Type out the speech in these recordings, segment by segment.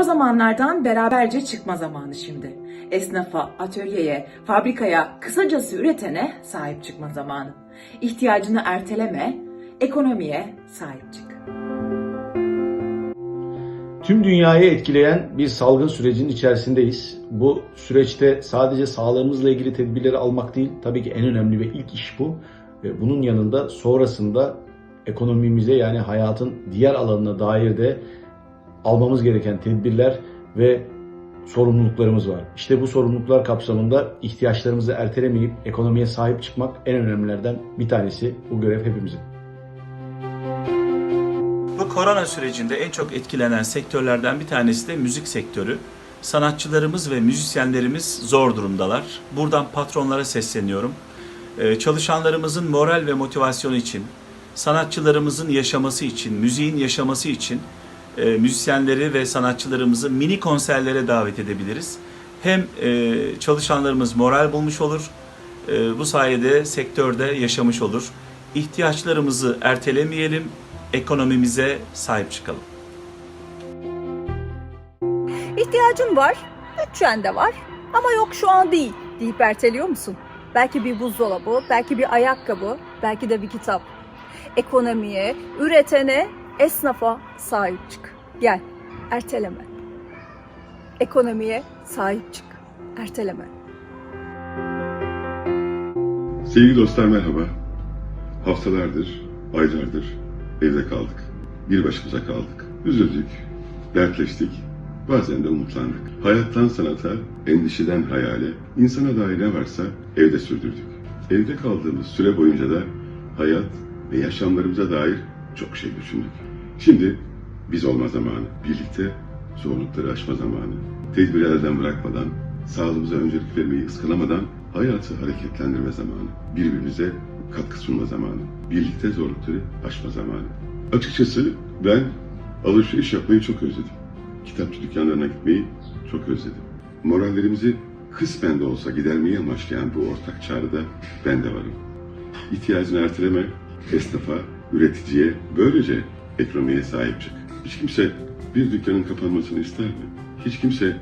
Zor zamanlardan beraberce çıkma zamanı şimdi. Esnafa, atölyeye, fabrikaya, kısacası üretene sahip çıkma zamanı. İhtiyacını erteleme, ekonomiye sahip çık. Tüm dünyayı etkileyen bir salgın sürecinin içerisindeyiz. Bu süreçte sadece sağlığımızla ilgili tedbirleri almak değil, tabii ki en önemli ve ilk iş bu. Ve bunun yanında sonrasında ekonomimize yani hayatın diğer alanına dair de almamız gereken tedbirler ve sorumluluklarımız var. İşte bu sorumluluklar kapsamında ihtiyaçlarımızı ertelemeyip ekonomiye sahip çıkmak en önemlilerden bir tanesi. Bu görev hepimizin. Bu korona sürecinde en çok etkilenen sektörlerden bir tanesi de müzik sektörü. Sanatçılarımız ve müzisyenlerimiz zor durumdalar. Buradan patronlara sesleniyorum. Ee, Çalışanlarımızın moral ve motivasyonu için, sanatçılarımızın yaşaması için, müziğin yaşaması için e, müzisyenleri ve sanatçılarımızı mini konserlere davet edebiliriz. Hem e, çalışanlarımız moral bulmuş olur, e, bu sayede sektörde yaşamış olur. İhtiyaçlarımızı ertelemeyelim, ekonomimize sahip çıkalım. İhtiyacın var, bütçen de var ama yok şu an değil deyip erteliyor musun? Belki bir buzdolabı, belki bir ayakkabı, belki de bir kitap. Ekonomiye, üretene, esnafa sahip çık. Gel, erteleme. Ekonomiye sahip çık, erteleme. Sevgili dostlar merhaba. Haftalardır, aylardır evde kaldık. Bir başımıza kaldık. Üzüldük, dertleştik, bazen de umutlandık. Hayattan sanata, endişeden hayale, insana dair ne varsa evde sürdürdük. Evde kaldığımız süre boyunca da hayat ve yaşamlarımıza dair çok şey düşündük. Şimdi biz olma zamanı, birlikte zorlukları aşma zamanı. Tedbiri elden bırakmadan, sağlığımıza öncelik vermeyi ıskanamadan hayatı hareketlendirme zamanı. Birbirimize katkı sunma zamanı. Birlikte zorlukları aşma zamanı. Açıkçası ben alışveriş yapmayı çok özledim. Kitapçı dükkanlarına gitmeyi çok özledim. Morallerimizi kısmen de olsa gidermeyi amaçlayan bu ortak çağrıda ben de varım. İhtiyacını erteleme, esnafa, üreticiye, böylece ekonomiye sahip çık. Hiç kimse bir dükkanın kapanmasını ister mi? Hiç kimse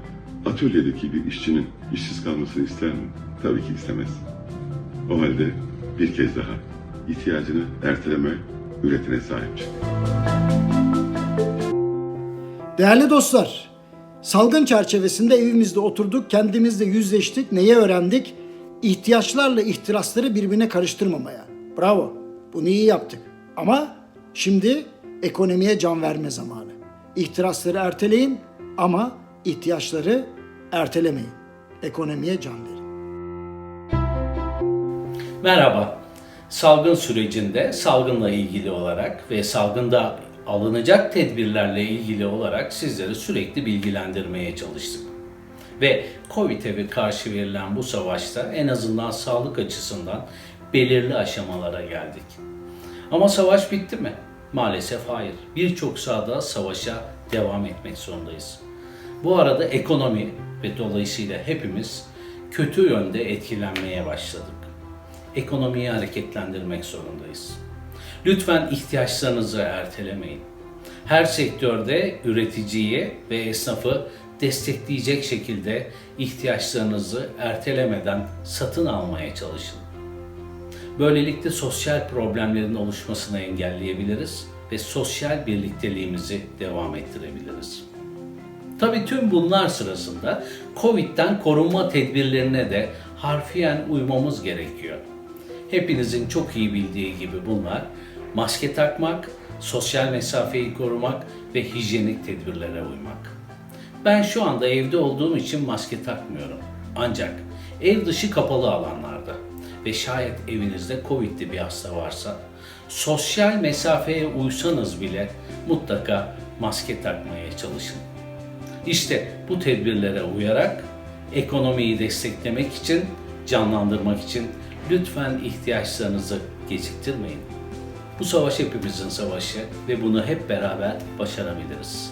atölyedeki bir işçinin işsiz kalmasını ister mi? Tabii ki istemez. O halde bir kez daha ihtiyacını erteleme, üretine sahip çık. Değerli dostlar, salgın çerçevesinde evimizde oturduk, kendimizle yüzleştik, neyi öğrendik? İhtiyaçlarla ihtirasları birbirine karıştırmamaya. Bravo, bunu iyi yaptık. Ama şimdi ekonomiye can verme zamanı. İhtirasları erteleyin ama ihtiyaçları ertelemeyin. Ekonomiye can verin. Merhaba. Salgın sürecinde salgınla ilgili olarak ve salgında alınacak tedbirlerle ilgili olarak sizleri sürekli bilgilendirmeye çalıştık. Ve Covid'e karşı verilen bu savaşta en azından sağlık açısından belirli aşamalara geldik. Ama savaş bitti mi? Maalesef hayır. Birçok sahada savaşa devam etmek zorundayız. Bu arada ekonomi ve dolayısıyla hepimiz kötü yönde etkilenmeye başladık ekonomiyi hareketlendirmek zorundayız. Lütfen ihtiyaçlarınızı ertelemeyin. Her sektörde üreticiyi ve esnafı destekleyecek şekilde ihtiyaçlarınızı ertelemeden satın almaya çalışın. Böylelikle sosyal problemlerin oluşmasını engelleyebiliriz ve sosyal birlikteliğimizi devam ettirebiliriz. Tabii tüm bunlar sırasında Covid'den korunma tedbirlerine de harfiyen uymamız gerekiyor. Hepinizin çok iyi bildiği gibi bunlar maske takmak, sosyal mesafeyi korumak ve hijyenik tedbirlere uymak. Ben şu anda evde olduğum için maske takmıyorum. Ancak ev dışı kapalı alanlarda ve şayet evinizde Covid'li bir hasta varsa sosyal mesafeye uysanız bile mutlaka maske takmaya çalışın. İşte bu tedbirlere uyarak ekonomiyi desteklemek için, canlandırmak için lütfen ihtiyaçlarınızı geciktirmeyin. Bu savaş hepimizin savaşı ve bunu hep beraber başarabiliriz.